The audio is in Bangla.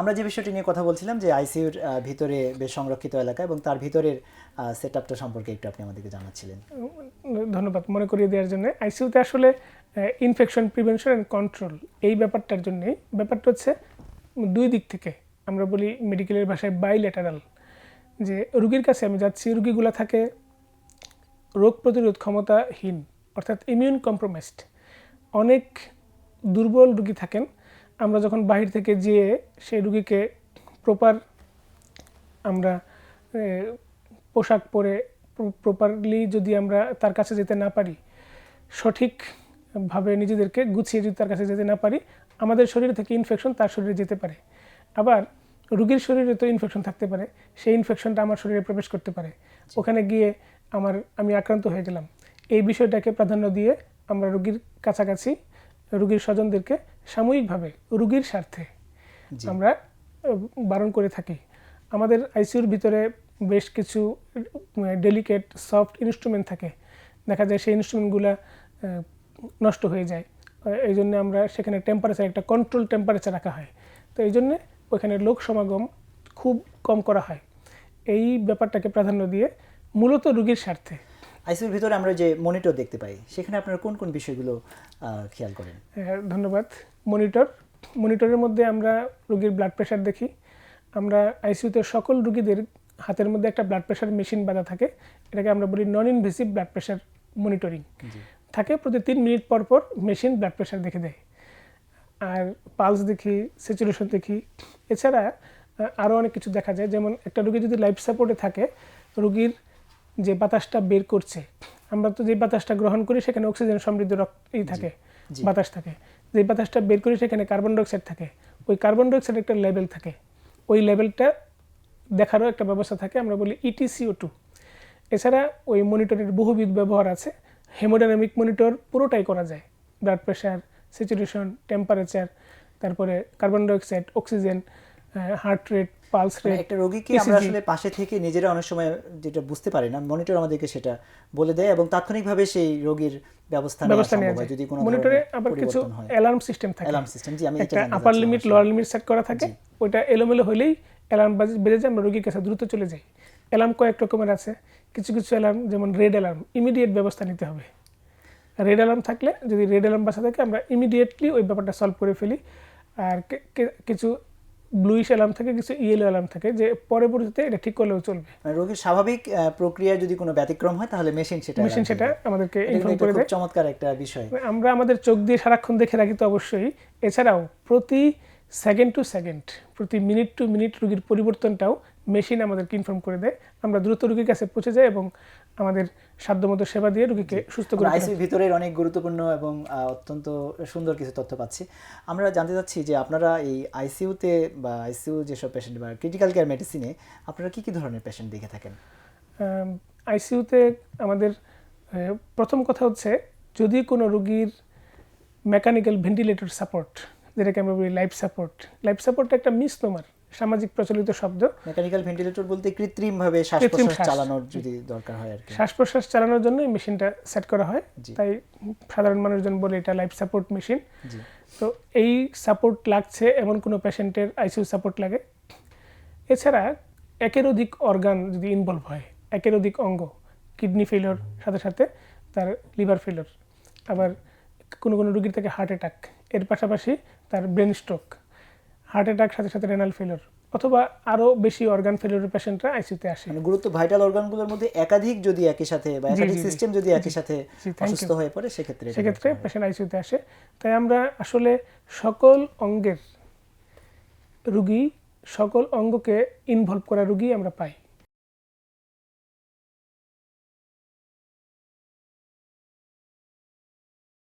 আমরা যে বিষয়টি নিয়ে কথা বলছিলাম যে আইসিইউর ভিতরে বেশ সংরক্ষিত এলাকা এবং তার ভিতরের সেট আপটা সম্পর্কে একটু আপনি আমাদেরকে জানাচ্ছিলেন। ধন্যবাদ মনে করিয়ে দেওয়ার জন্য। আইসিইউতে আসলে ইনফেকশন প্রিভেনশন অ্যান্ড কন্ট্রোল এই ব্যাপারটার জন্যই। ব্যাপারটা হচ্ছে, দুই দিক থেকে আমরা বলি মেডিকেলের ভাষায় বাইলেটারাল যে রুগীর কাছে আমি যাচ্ছি, রুগীগুলো থাকে রোগ প্রতিরোধ ক্ষমতাহীন, অর্থাৎ ইমিউন কম্প্রোমাইজড অনেক দুর্বল রুগী থাকেন আমরা যখন বাহির থেকে যেয়ে সেই রুগীকে প্রপার আমরা পোশাক পরে প্রপারলি যদি আমরা তার কাছে যেতে না পারি সঠিকভাবে নিজেদেরকে গুছিয়ে যদি তার কাছে যেতে না পারি, আমাদের শরীর থেকে ইনফেকশন তার শরীরে যেতে পারে। আবার রুগীর শরীরে তো ইনফেকশন থাকতে পারে, সেই ইনফেকশনটা আমার শরীরে প্রবেশ করতে পারে। ওখানে গিয়ে আমার, আমি আক্রান্ত হয়ে গেলাম। এই বিষয়টাকে প্রাধান্য দিয়ে আমরা রুগীর কাছাকাছি রুগীর স্বজনদেরকে সাময়িকভাবে রুগীর স্বার্থে আমরা বারণ করে থাকি। আমাদের আইসিউর ভিতরে বেশ কিছু ডেলিকেট সফট ইনস্ট্রুমেন্ট থাকে। দেখা যায় সেই ইনস্ট্রুমেন্টগুলো নষ্ট হয়ে যায়। এই জন্য আমরা সেখানে টেম্পারেচার একটা কন্ট্রোল টেম্পারেচার রাখা হয়। তো এই জন্যে ওইখানে লোক সমাগম খুব কম করা হয়। এই ব্যাপারটাকে প্রাধান্য দিয়ে মূলত রুগীর স্বার্থে আইসিইউর ভিতরে আমরা যে মনিটর দেখতে পাই সেখানে আপনারা কোন কোন বিষয়গুলো খেয়াল করেন? হ্যাঁ, ধন্যবাদ। মনিটর মনিটরের মধ্যে আমরা রোগীর ব্লাড প্রেশার দেখি। আমরা আইসিইউতে সকল রুগীদের হাতের মধ্যে একটা ব্লাড প্রেশার মেশিন বাঁধা থাকে। এটাকে আমরা বলি non invasive blood pressure monitoring থাকে প্রতি তিন মিনিট পর পর মেশিন ব্লাড প্রেশার দেখে দেয়। আর পালস দেখি স্যাচুরেশন দেখি। এছাড়া আরও অনেক কিছু দেখা যায়। যেমন একটা রুগী যদি লাইফ সাপোর্টে থাকে রুগীর যে বাতাসটা বের করছে আমরা তো যে বাতাসটা গ্রহণ করি সেখানে অক্সিজেন সমৃদ্ধ রক্তই থাকে। বাতাস থাকে। যে বাতাসটা বের করি সেখানে কার্বন ডাইঅক্সাইড থাকে। ওই কার্বন ডাইঅক্সাইড একটা লেভেল থাকে। ওই লেভেলটা দেখারও একটা ব্যবস্থা থাকে আমরা বলি E ইটিসিও টু এছাড়া ওই মনিটরের বহুবিধ ব্যবহার আছে। হেমোডাইনামিক মনিটর পুরোটাই করা যায়। ব্লাড প্রেশার স্যাচুরেশন টেম্পারেচার তারপরে carbon dioxide oxygen heart rate pulse rate একটা রোগীকে আমরা আসলে পাশে থেকে নিজেরা অনেক সময় যেটা বুঝতে পারি না মনিটর আমাদেরকে সেটা বলে দেয় এবং তাৎক্ষণিকভাবে সেই রোগীর ব্যবস্থা নেওয়া সম্ভব হয় যদি কোনো মনিটরে আবার কিছু অ্যালার্ম সিস্টেম থাকে। অ্যালার্ম সিস্টেম জি আমি এটা upper limit. Lower limit set করা থাকে। ওইটা এলোমেলো হলেই অ্যালার্ম বেজে যায় আমরা রোগীর কাছে দ্রুত চলে যাই। অ্যালার্ম কয়েক রকমের আছে। কিছু কিছু অ্যালার্ম যেমন রেড অ্যালার্ম ইমিডিয়েট ব্যবস্থা নিতে হবে। রেড অ্যালার্ম থাকলে যদি রেড অ্যালার্ম বাসা থাকে আমরা ইমিডিয়েটলি ওই ব্যাপারটা সলভ করে ফেলি। আর কিছু ব্লুইশ অ্যালার্ম থাকে কিছু ইয়েলো অ্যালার্ম থাকে যে পরবর্তীতে এটা ঠিক করলেও চলবে। মানে রোগীর স্বাভাবিক আহ, প্রক্রিয়ায় যদি কোনো ব্যতিক্রম হয় তাহলে মেশিন সেটা মেশিন সেটা আমাদেরকে ইনফর্ম করে দেয়। চমৎকার একটা বিষয়। আমরা আমাদের চোখ দিয়ে সারাক্ষণ দেখে রাখি তো অবশ্যই। এছাড়াও প্রতি সেকেন্ড টু সেকেন্ড প্রতি মিনিট টু মিনিট রুগীর পরিবর্তনটাও মেশিন আমাদেরকে ইনফর্ম করে দেয়। আমরা দ্রুত রুগীর কাছে পৌঁছে যাই এবং আমাদের সাধ্যমতো সেবা দিয়ে রুগীকে সুস্থ করে তুলি। আইসিইউ ভিতরের অনেক গুরুত্বপূর্ণ এবং অত্যন্ত সুন্দর কিছু তথ্য পাচ্ছি। আমরা জানতে চাচ্ছি যে আপনারা এই আইসিইউতে বা আইসিইউ যেসব পেশেন্ট বা ক্রিটিক্যাল কেয়ার মেডিসিনে আপনারা কী কী ধরনের পেশেন্ট দেখে থাকেন? আইসিইউতে আমাদের প্রথম কথা হচ্ছে যদি কোনো রুগীর মেকানিক্যাল ভেন্টিলেটর সাপোর্ট যেটাকে আমরা বলি লাইফ সাপোর্ট লাইফ সাপোর্ট একটা মিস মিসনোমার সামাজিক প্রচলিত শব্দ। মেকানিক্যাল ভেন্টিলেটর বলতে কৃত্রিম ভাবে শ্বাস। প্রশ্বাস চালানোর যদি দরকার হয় আর কি। শ্বাস প্রশ্বাস চালানোর জন্য এই মেশিনটা সেট করা হয়। তাই সাধারণ মানুষজন বলে এটা লাইফ সাপোর্ট মেশিন জি। তো এই সাপোর্ট লাগছে এমন কোনো পেশেন্টের আইসিইউ সাপোর্ট লাগে। এছাড়া একের অধিক অর্গান যদি ইনভলভ হয় একের অধিক অঙ্গ কিডনি ফেলিওর সাথে সাথে তার লিভার ফেলিওর আবার কোনো কোনো রুগীর থেকে হার্ট অ্যাটাক এর পাশাপাশি তার ব্রেন স্ট্রোক হার্ট অ্যাটাক সাথে সাথে রেনাল ফেলিওর অথবা আরও বেশি অর্গান ফেলোর পেশেন্টরা আইসিতে আসে মানে গুরুত্ব ভাইটাল অর্গানগুলোর মধ্যে একাধিক যদি একই সাথে বা একাধিক। সিস্টেম যদি একই সাথে অসুস্থ হয়ে পড়ে সেক্ষেত্রে সেক্ষেত্রে। পেশেন্ট আইসিতে আসে তাই আমরা আসলে সকল অঙ্গের রুগী সকল অঙ্গকে ইনভলভ করা রুগী আমরা পাই